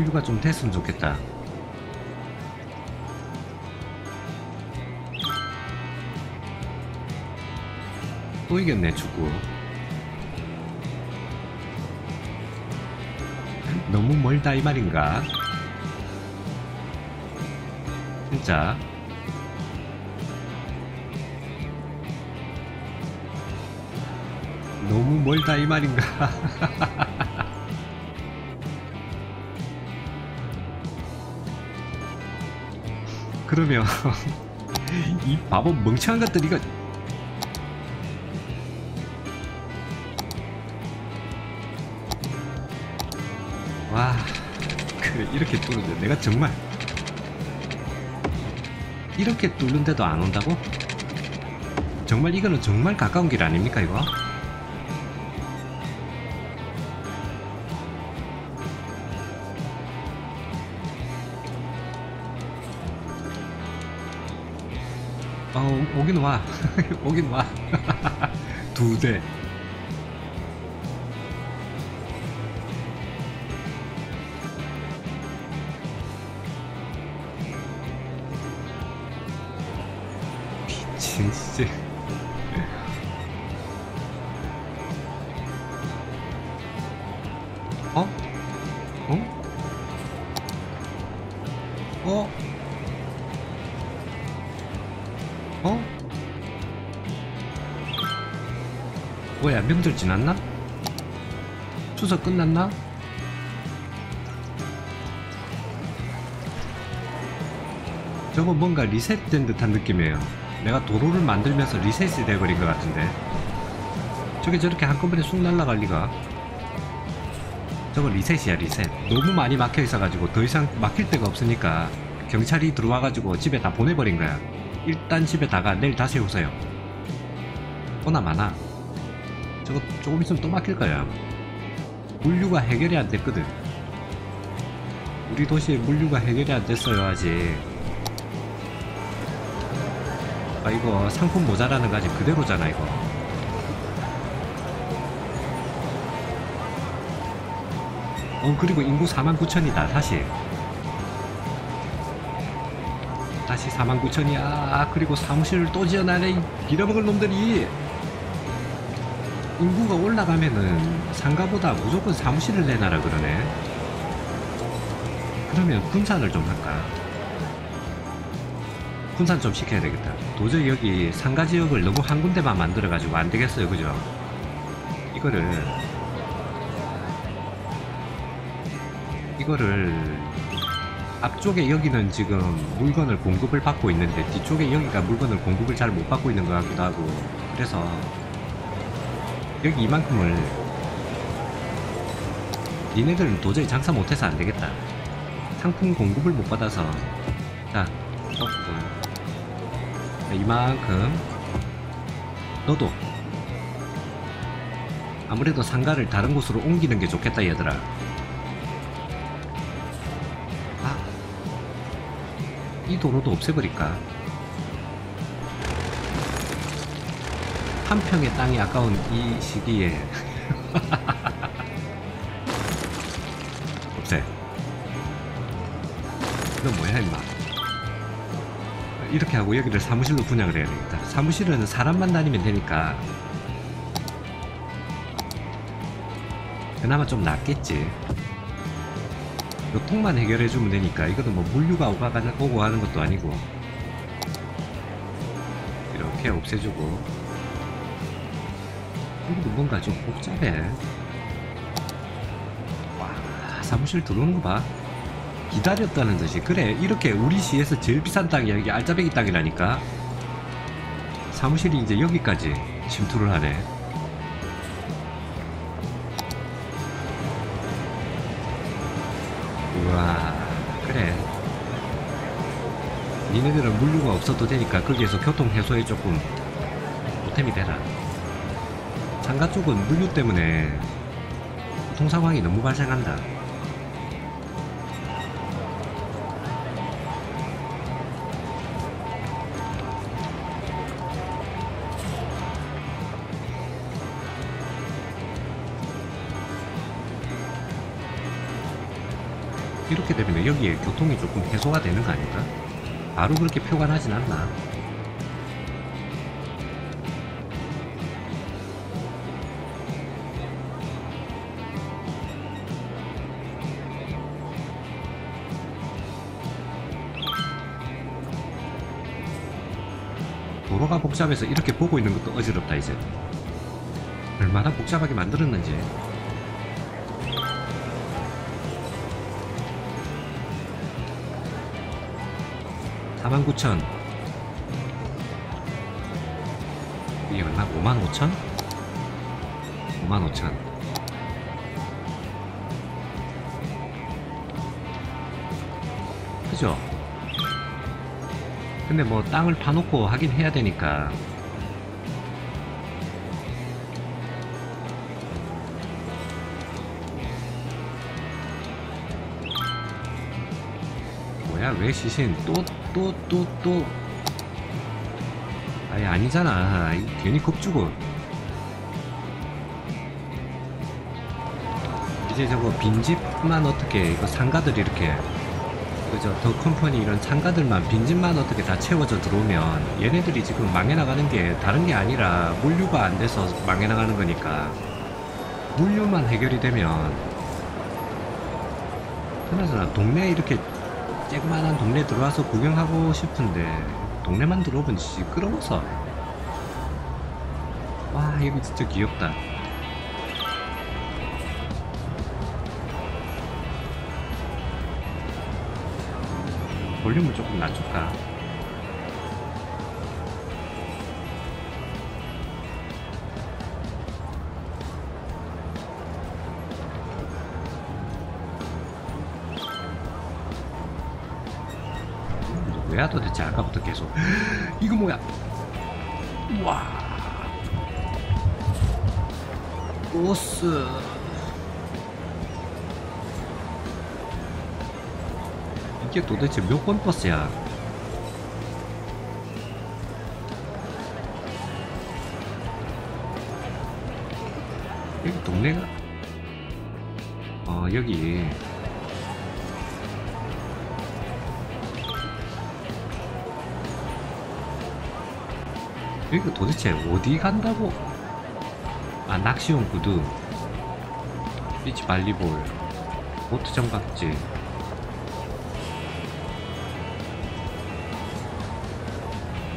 물류가 좀 됐으면 좋겠다. 또 이겼네 축구. 너무 멀다 이 말인가? 진짜 너무 멀다 이 말인가? 그러면 이 바보 멍청한 것들 이거 와 그래 이렇게 뚫는데 내가 정말 이렇게 뚫는데도 안 온다고? 정말 이거는 정말 가까운 길 아닙니까 이거? 어 오긴 와 오긴 와두 대. 미친 진짜. 명절 지났나? 추석 끝났나? 저거 뭔가 리셋된 듯한 느낌이에요. 내가 도로를 만들면서 리셋이 돼버린 것 같은데. 저게 저렇게 한꺼번에 쑥 날아갈 리가? 저거 리셋이야 리셋. 너무 많이 막혀 있어 가지고 더 이상 막힐 데가 없으니까 경찰이 들어와 가지고 집에 다 보내버린 거야. 일단 집에 다가 내일 다시 오세요. 호나 많아 저거 조금 있으면 또 막힐 거야. 물류가 해결이 안 됐거든. 우리 도시에 물류가 해결이 안 됐어요 아직. 아 이거 상품 모자라는 거 아직 그대로잖아 이거. 어 그리고 인구 49,000이다 다시. 다시 49,000이야. 아, 그리고 사무실을 또 지어놔네 이 빌어먹을 놈들이 인구가 올라가면은 상가보다 무조건 사무실을 내놔라 그러네. 그러면 분산을 좀 할까? 분산 좀 시켜야 되겠다. 도저히 여기 상가 지역을 너무 한 군데만 만들어 가지고 안 되겠어요 그죠? 이거를 이거를 앞쪽에 여기는 지금 물건을 공급을 받고 있는데 뒤쪽에 여기가 물건을 공급을 잘 못 받고 있는 것 같기도 하고 그래서 여기 이만큼을 니네들은 도저히 장사 못해서 안 되겠다. 상품 공급을 못 받아서. 자 어, 자, 이만큼. 너도 아무래도 상가를 다른 곳으로 옮기는 게 좋겠다 얘들아 이 도로도 없애버릴까? 한 평의 땅이 아까운 이 시기에. 없애. 너 뭐야 임마? 이렇게 하고 여기를 사무실로 분양을 해야 되겠다. 사무실은 사람만 다니면 되니까. 그나마 좀 낫겠지. 교통만 해결해주면 되니까. 이것도 뭐 물류가 오고 가는 것도 아니고. 이렇게 없애주고 여기도 뭔가 좀 복잡해. 와 사무실 들어오는 거봐. 기다렸다는 듯이. 그래 이렇게 우리 시에서 제일 비싼 땅이 여기 알짜배기 땅이라니까. 사무실이 이제 여기까지 침투를 하네. 우와 그래. 니네들은 물류가 없어도 되니까 거기에서 교통 해소에 조금 보탬이 되라 상가 쪽은 물류 때문에 교통 상황이 너무 발생한다 이렇게 되면 여기에 교통이 조금 해소가 되는 거 아닌가? 바로 그렇게 표가 나진 않나? 복잡해서 이렇게 보고 있는 것도 어지럽다 이제 얼마나 복잡하게 만들었는지 49,000 이게 얼마? 55,000? 55,000 그죠? 근데 뭐 땅을 파놓고 하긴 해야 되니까. 뭐야 왜 시신 또 또 또 또. 아니 아니잖아. 이 괜히 겁주고. 이제 저거 빈집만 어떻게 이거 상가들 이렇게 그죠? 더 컴퍼니 이런 상가들만 빈집만 어떻게 다 채워져 들어오면 얘네들이 지금 망해 나가는 게 다른 게 아니라 물류가 안 돼서 망해 나가는 거니까 물류만 해결이 되면 그나저나 동네에 이렇게 쬐그만한 동네 들어와서 구경하고 싶은데 동네만 들어오면 시끄러워서. 와 이거 진짜 귀엽다 볼륨을 조금 낮출까? 뭐야 도대체 아까부터 계속? 이거 뭐야? 와. 보스 이게 도대체 몇 번 버스야? 여기 동네가? 어 여기. 여기 도대체 어디 간다고? 아 낚시용 구두. 비치 발리볼. 보트 정박지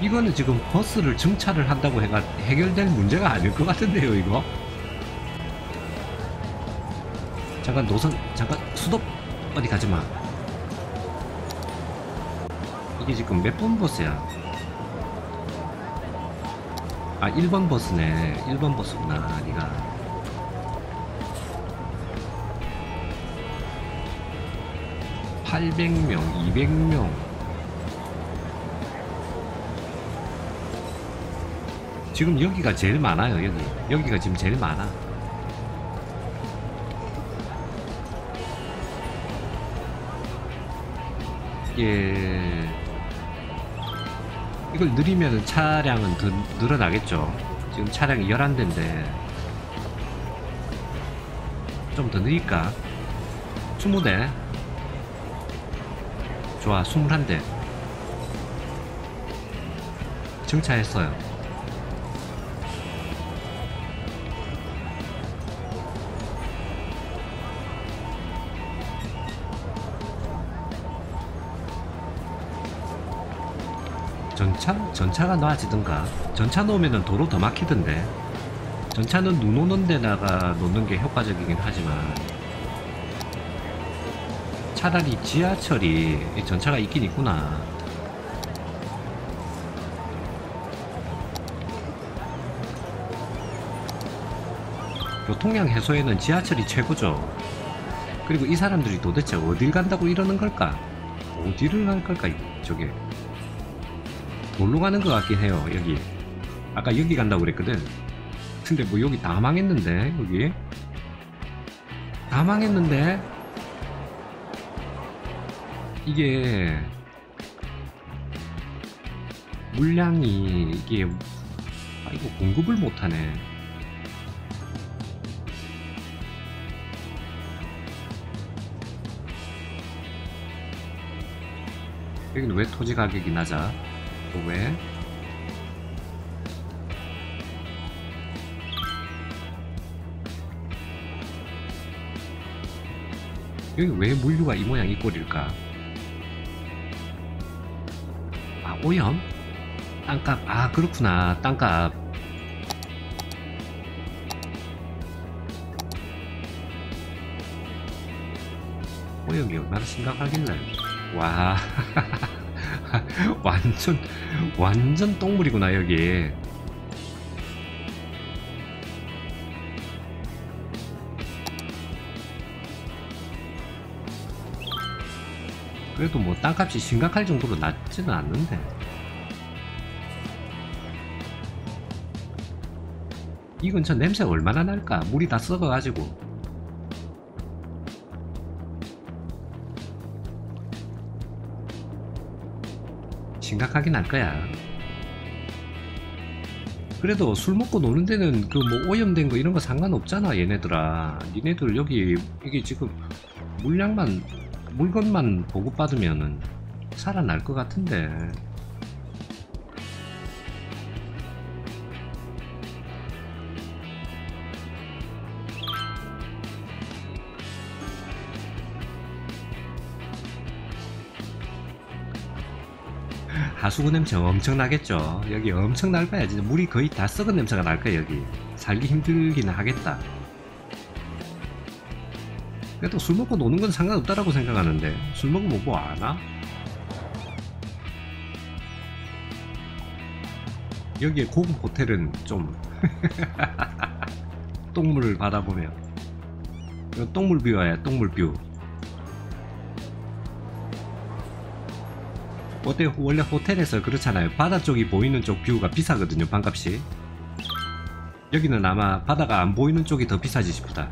이거는 지금 버스를 정차를 한다고 해가 해결될 문제가 아닐 것 같은데요 이거? 잠깐 노선 잠깐 수도 어디 가지마. 이게 지금 몇 번 버스야? 아 1번 버스네. 1번 버스구나 니가. (800명) (200명) 지금 여기가 제일 많아요 여기. 여기가 지금 제일 많아. 예. 이걸 느리면 차량은 더 늘어나겠죠. 지금 차량이 11대인데 좀 더 느릴까? 20대. 좋아 21대. 정차했어요 전차? 전차가 나아지던가 전차 놓으면 도로 더 막히던데. 전차는 눈 오는 데다가 놓는 게 효과적이긴 하지만. 차라리 지하철이 이 전차가 있긴 있구나. 교통량 해소에는 지하철이 최고죠. 그리고 이 사람들이 도대체 어딜 간다고 이러는 걸까? 어디를 갈 걸까 저게 놀러 가는 것 같긴 해요 여기. 아까 여기 간다고 그랬거든. 근데 뭐 여기 다 망했는데 여기? 다 망했는데? 이게 물량이 이게 아 이거 공급을 못하네. 여기는 왜 토지 가격이 낮아? 또 왜? 여기 왜 물류가 이 모양 이 꼴일까? 아 오염? 땅값 아 그렇구나 땅값 오염이 얼마나 심각하길래 와 완전 완전 똥물이구나 여기. 그래도 뭐 땅값이 심각할 정도로 낮지는 않는데. 이 근처 냄새 얼마나 날까? 물이 다 썩어가지고 심각하긴 할 거야. 그래도 술 먹고 노는 데는 그 뭐 오염된 거 이런 거 상관없잖아 얘네들아. 니네들 여기 이게 지금 물량만 물건만 보급받으면은 살아날 것 같은데 하수구 냄새 엄청 나겠죠. 여기 엄청 날 거야 진짜 물이 거의 다 썩은 냄새가 날 거야 여기. 살기 힘들기는 하겠다. 그래도 술 먹고 노는 건 상관없다라고 생각하는데 술 먹으면 뭐 아나? 여기에 고급 호텔은 좀 똥물을 받아보면. 이거 똥물 뷰야 똥물 뷰 어때? 원래 호텔에서 그렇잖아요. 바다 쪽이 보이는 쪽 뷰가 비싸거든요 반값이. 여기는 아마 바다가 안 보이는 쪽이 더 비싸지 싶다.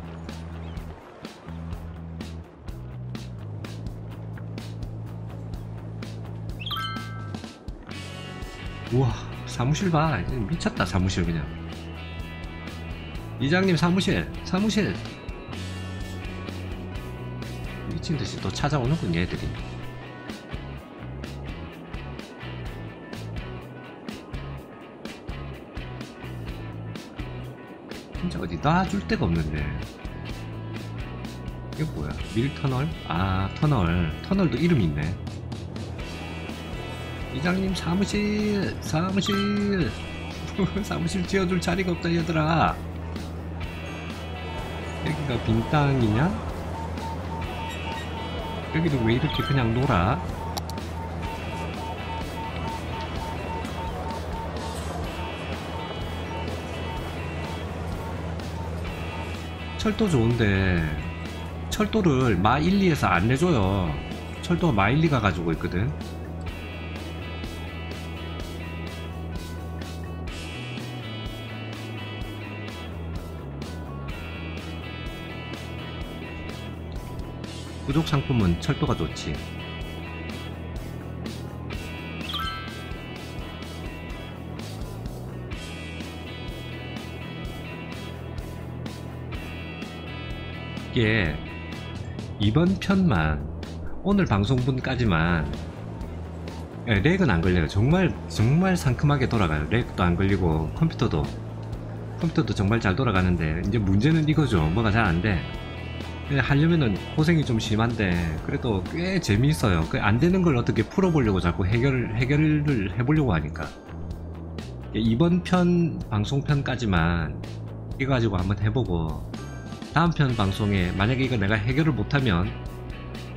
우와 사무실 봐. 미쳤다 사무실 그냥. 이장님 사무실 사무실. 미친듯이 또 찾아오는군 얘들이 놔줄 데가 없는데. 이게 뭐야? 밀터널? 아 터널. 터널도 이름이 있네. 이장님 사무실! 사무실! 사무실 지어줄 자리가 없다 얘들아. 여기가 빈 땅이냐? 여기도 왜 이렇게 그냥 놀아? 철도 좋은데 철도를 마 1, 2에서 안 내줘요 철도가 마 1, 2가 가지고 있거든 부족 상품은 철도가 좋지. 이게 이번 편만 오늘 방송분까지만 예, 렉은 안 걸려요. 정말 정말 상큼하게 돌아가요. 렉도 안 걸리고 컴퓨터도 컴퓨터도 정말 잘 돌아가는데 이제 문제는 이거죠. 뭐가 잘 안 돼. 하려면은 고생이 좀 심한데 그래도 꽤 재미있어요. 그 안 되는 걸 어떻게 풀어보려고 자꾸 해결 해결을 해보려고 하니까 이번 편 방송편까지만 이거 가지고 한번 해보고 다음 편 방송에 만약에 이거 내가 해결을 못하면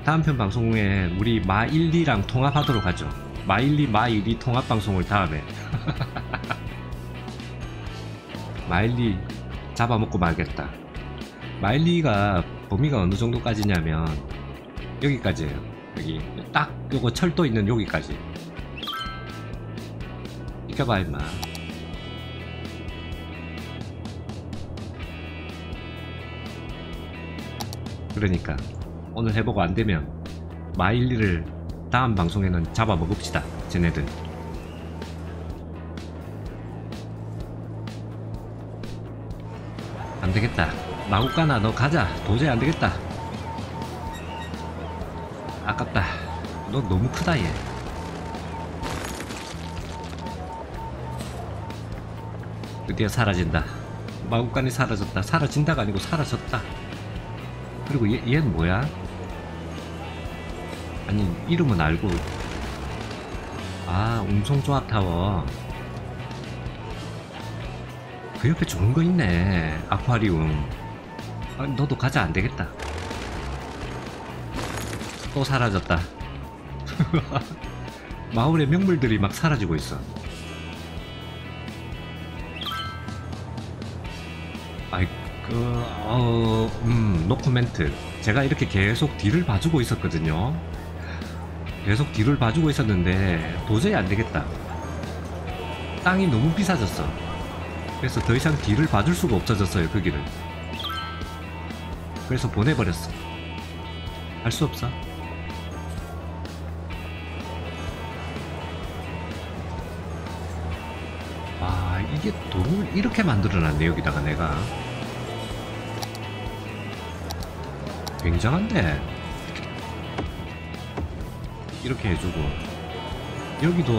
다음 편 방송에 우리 마 1, 2랑 통합하도록 하죠. 마 1, 2, 마 1, 2 통합 방송을 다음에 마 1, 2 잡아먹고 말겠다. 마 1, 2가 범위가 어느 정도까지냐면 여기까지예요. 여기 딱 요거 철도 있는 여기까지. 비켜봐 임마. 그러니까 오늘 해보고 안되면 마일리를 다음 방송에는 잡아먹읍시다 쟤네들. 안되겠다. 마구까나 너 가자. 도저히 안되겠다. 아깝다. 너 너무 크다 얘. 드디어 사라진다. 마구간이 사라졌다. 사라진다가 아니고 사라졌다. 그리고 얘, 얘는 뭐야? 아니 이름은 알고. 아 운송조합타워. 그 옆에 좋은 거 있네. 아쿠아리움. 아, 너도 가자. 안되겠다. 또 사라졌다. 마을의 명물들이 막 사라지고 있어. 아이 그... 어... 음... 노코멘트. 제가 이렇게 계속 뒤를 봐주고 있었거든요. 계속 뒤를 봐주고 있었는데 도저히 안 되겠다. 땅이 너무 비싸졌어. 그래서 더 이상 뒤를 봐줄 수가 없어졌어요 그 길을 그래서 보내버렸어. 할수 없어. 아 이게 돈을 이렇게 만들어놨네 여기다가 내가 굉장한데. 이렇게 해주고. 여기도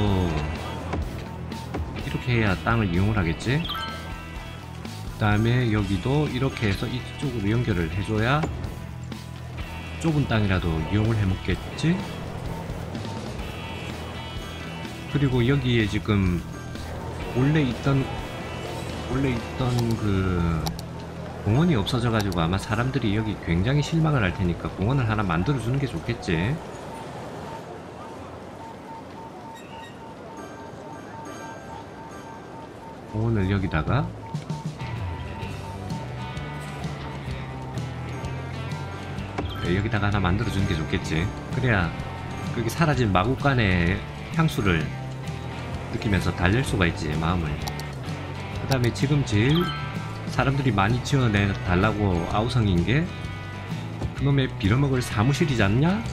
이렇게 해야 땅을 이용을 하겠지? 그 다음에 여기도 이렇게 해서 이쪽으로 연결을 해줘야 좁은 땅이라도 이용을 해먹겠지? 그리고 여기에 지금 원래 있던 원래 있던 그 공원이 없어져 가지고 아마 사람들이 여기 굉장히 실망을 할 테니까 공원을 하나 만들어 주는 게 좋겠지. 공원을 여기다가. 그래, 여기다가 하나 만들어 주는 게 좋겠지. 그래야 거기 사라진 마구간의 향수를 느끼면서 달랠 수가 있지 마음을. 그 다음에 지금 제일 사람들이 많이 지어내 달라고 아우성인 게 그놈의 빌어먹을 사무실이지 않냐?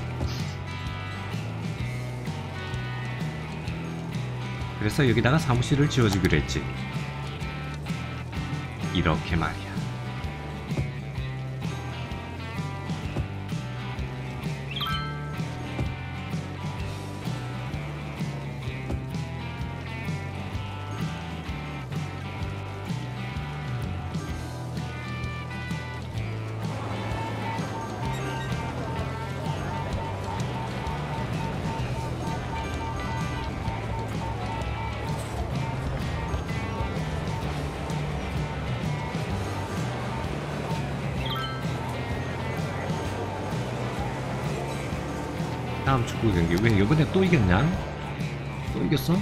그래서 여기다가 사무실을 지어주기로 했지 이렇게 말이야 다음 축구 경기 왜 이번에 또 이겼냐? 또 이겼어?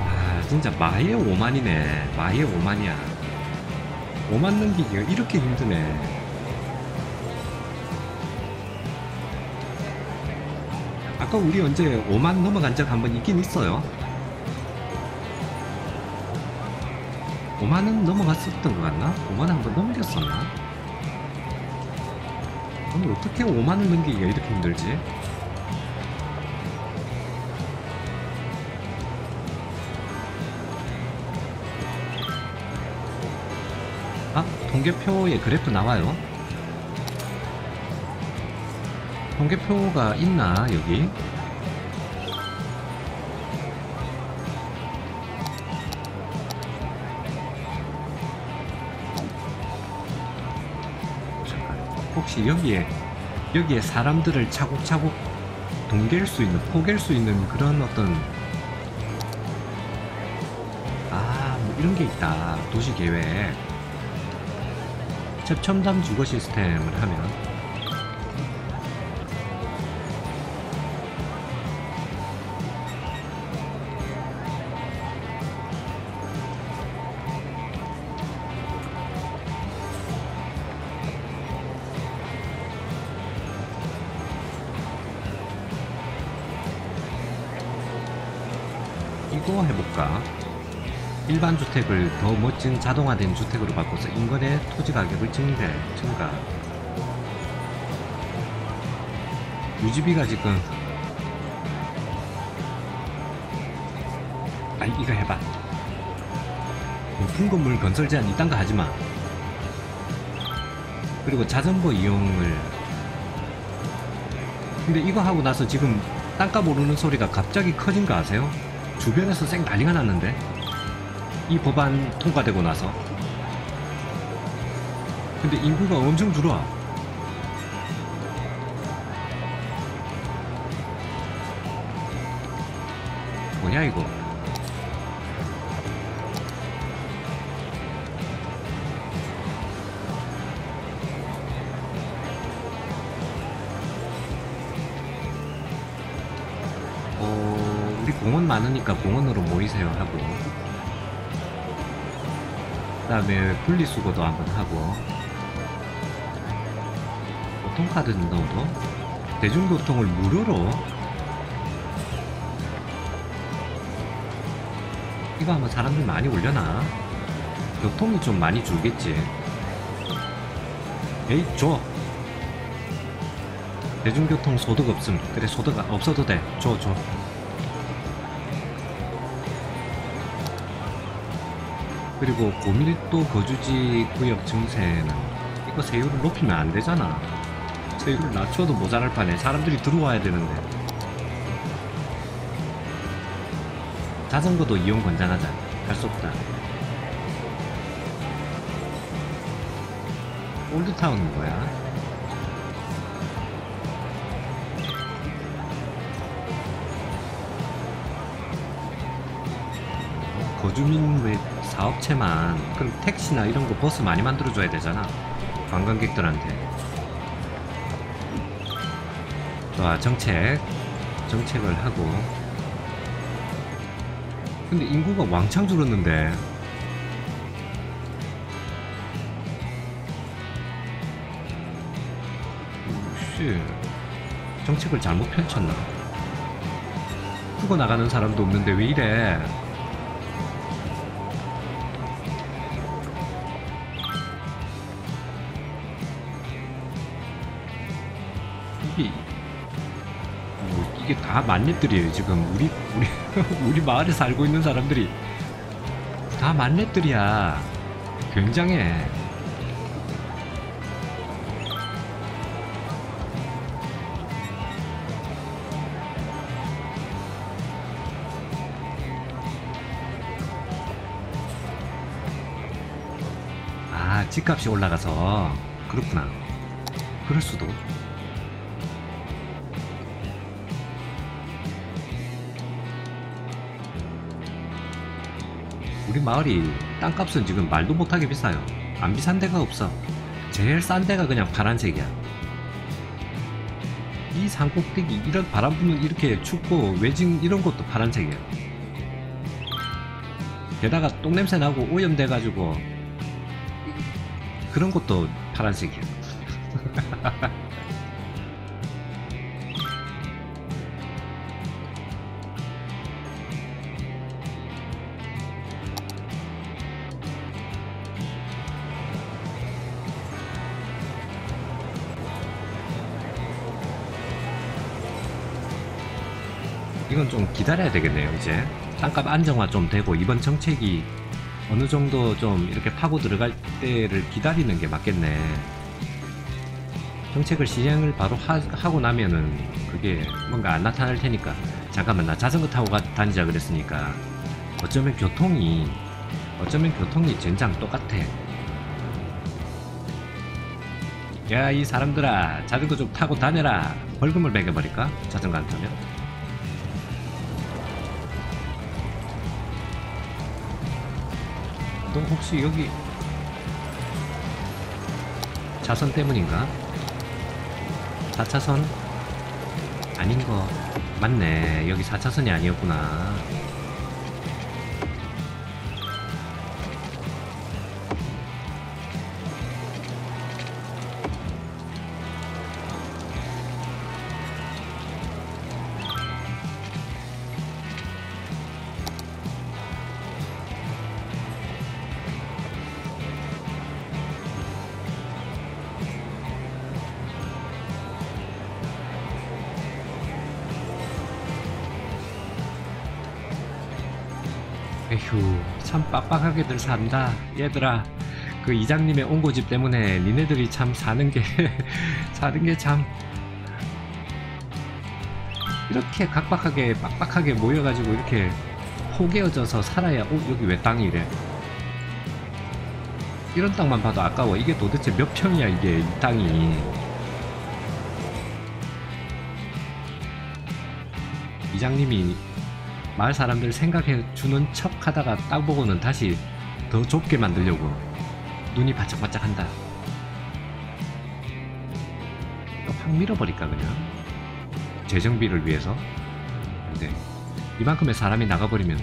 와 진짜 마의 오만이네 마의 오만이야 오만 넘기기가 이렇게 힘드네 아까 우리 언제 5만 넘어간 적 한 번 있긴 있어요 5만은 넘어갔었던 것 같나? 5만 한 번 넘겼었나? 오늘 어떻게 5만원 넘기기가 이렇게 힘들지? 아, 통계표에 그래프 나와요. 통계표가 있나, 여기? 혹시 여기에 여기에 사람들을 차곡차곡 동갤 수 있는 포갤 수 있는 그런 어떤 아 뭐 이런 게 있다. 도시 계획. 최첨단 주거 시스템을 하면 이거 해볼까? 일반 주택을 더 멋진 자동화된 주택으로 바꿔서 인건의 토지 가격을 증대, 증가. 유지비가 지금 아 이거 해봐. 높은 건물 건설 제한 이딴 거 하지마. 그리고 자전거 이용을 근데 이거 하고 나서 지금 땅값 오르는 소리가 갑자기 커진 거 아세요? 주변에서 쌩 난리가 났는데? 이 법안 통과되고 나서? 근데 인구가 엄청 줄어. 뭐냐 이거 공원 많으니까 공원으로 모이세요 하고. 그 다음에 분리수거도 한번 하고. 교통카드 넣어도 대중교통을 무료로 이거 아마 사람들 많이 올려나 교통이 좀 많이 줄겠지. 에이 줘. 대중교통 소득 없음. 그래 소득 없어도 돼줘줘 그리고 고밀도 거주지 구역 증세는 이거 세율을 높이면 안 되잖아. 세율을 낮춰도 모자랄 판에 사람들이 들어와야 되는데. 자전거도 이용 권장하자. 할수 없다. 올드타운은 뭐야? 거주민 외 사업체만 그럼 택시나 이런 거 버스 많이 만들어줘야 되잖아. 관광객들한테. 좋아 정책. 정책을 하고. 근데 인구가 왕창 줄었는데. 씨. 정책을 잘못 펼쳤나? 후고 나가는 사람도 없는데 왜 이래 다 만렙들이에요. 지금 우리 우리 우리 마을에 살고 있는 사람들이. 다 만렙들이야. 굉장해. 아 집값이 올라가서. 그렇구나. 그럴 수도 우리 마을이 땅값은 지금 말도 못하게 비싸요. 안 비싼 데가 없어. 제일 싼 데가 그냥 파란색이야. 이 산꼭대기 이런 바람 부는 이렇게 춥고 외진 이런 것도 파란색이야. 게다가 똥냄새 나고 오염돼 가지고 그런 것도 파란색이야. 이건 좀 기다려야 되겠네요, 이제. 땅값 안정화 좀 되고, 이번 정책이 어느 정도 좀 이렇게 파고 들어갈 때를 기다리는 게 맞겠네. 정책을 시행을 바로 하, 고 나면은 그게 뭔가 안 나타날 테니까. 잠깐만, 나 자전거 타고 가, 다니자 그랬으니까. 어쩌면 교통이, 어쩌면 교통이 젠장 똑같아. 야, 이 사람들아, 자전거 좀 타고 다녀라. 벌금을 매겨버릴까? 자전거 안 타면? 너 혹시 여기 자선 때문인가? 4차선? 아닌 거 맞네 여기 4차선이 아니었구나 빡빡하게들 산다. 얘들아 그 이장님의 온고집 때문에 니네들이 참 사는 게 사는 게 참. 이렇게 각박하게 빡빡하게 모여가지고 이렇게 포개어져서 살아야 어 여기 왜 땅이 이래? 이런 땅만 봐도 아까워. 이게 도대체 몇 평이야 이게 이 땅이. 이장님이 마을 사람들 생각해 주는 척 하다가 땅 보고는 다시 더 좁게 만들려고 눈이 바짝바짝 한다. 확 밀어버릴까 그냥? 재정비를 위해서? 근데 이만큼의 사람이 나가버리면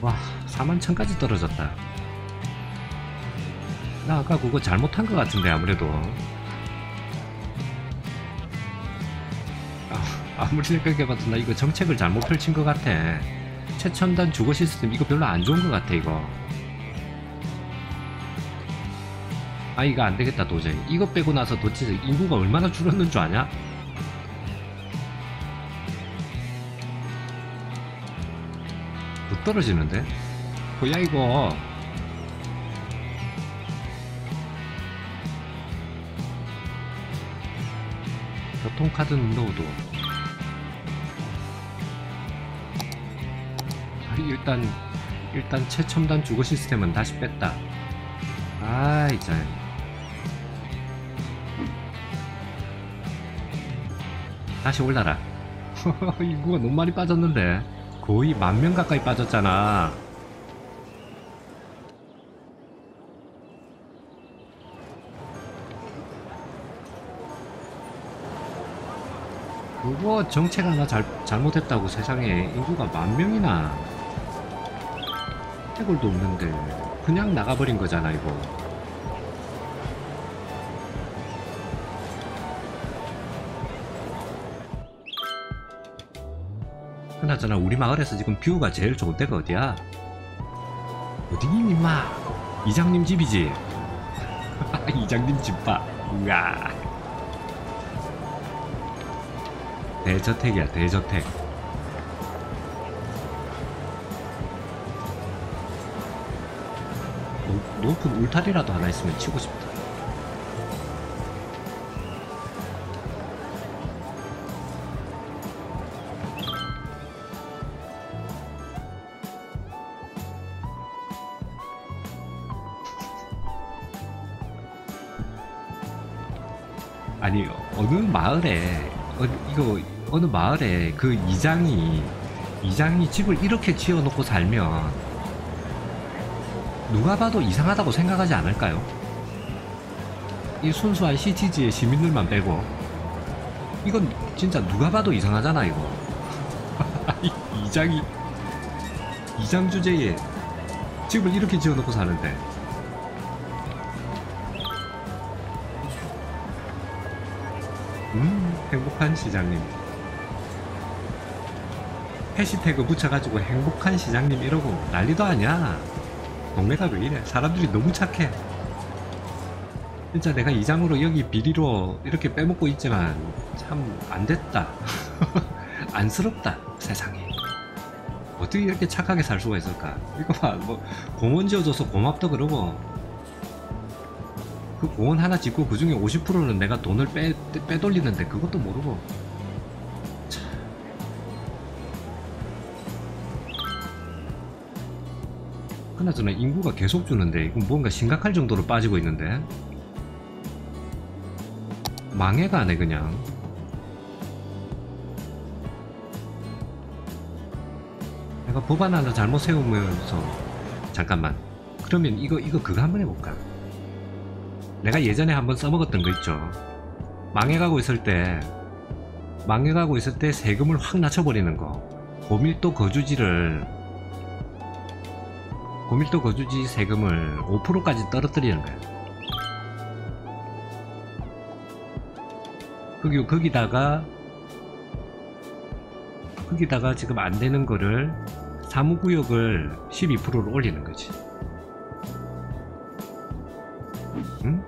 와 4만 천까지 떨어졌다. 나 아까 그거 잘못한 것 같은데 아무래도 아, 아무리 생각해봐도 나 이거 정책을 잘못 펼친 것 같아. 최첨단 주거 시스템 이거 별로 안 좋은 것 같아 이거. 아 이거 안 되겠다 도저히. 이거 빼고 나서 도대체 인구가 얼마나 줄었는 줄 아냐? 더 떨어지는데? 뭐야 이거? 교통카드 노도 일단 일단 최첨단 주거 시스템은 다시 뺐다. 아이 참 다시 올라라. 인구가 너무 많이 빠졌는데. 거의 만 명 가까이 빠졌잖아. 그거 정책 하나 잘, 잘못했다고 세상에. 인구가 만 명이나 해골도 없는데 그냥 나가버린 거잖아 이거. 그나저나 우리 마을에서 지금 뷰가 제일 좋은 데가 어디야? 어디니 임마? 이장님 집이지? 이장님 집봐. 우와. 대저택이야 대저택 높- 높은 울타리라도 하나 있으면 치고 싶다. 아니 어느 마을에 어, 이거 어느 마을에 그 이장이 이장이 집을 이렇게 지어놓고 살면 누가 봐도 이상하다고 생각하지 않을까요? 이 순수한 시티지의 시민들만 빼고. 이건 진짜 누가 봐도 이상하잖아 이거. 이- 이장이 이장 주제에 집을 이렇게 지어놓고 사는데. 음 행복한 시장님. 해시태그 붙여가지고 행복한 시장님 이러고 난리도 아니야 동네가 왜 이래. 사람들이 너무 착해. 진짜 내가 이장으로 여기 비리로 이렇게 빼먹고 있지만 참 안됐다. 안쓰럽다 세상에. 어떻게 이렇게 착하게 살 수가 있을까? 이거 봐뭐 공원 지어줘서 고맙다 그러고. 그 공원 하나 짓고 그 중에 50%는 내가 돈을 빼, 빼돌리는데 그것도 모르고 그나저나 인구가 계속 주는데 이건 뭔가 심각할 정도로 빠지고 있는데. 망해가네 그냥. 내가 법안 하나 잘못 세우면서 잠깐만. 그러면 이거 이거 그거 한번 해볼까? 내가 예전에 한번 써먹었던 거 있죠? 망해가고 있을 때 망해가고 있을 때 세금을 확 낮춰버리는 거. 고밀도 거주지를 고밀도 거주지 세금을 5%까지 떨어뜨리는 거야 거기, 거기다가 거기다가 지금 안 되는 거를 사무구역을 12%로 올리는 거지 응?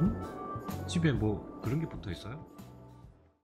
응? 집에 뭐 그런 게 붙어 있어요?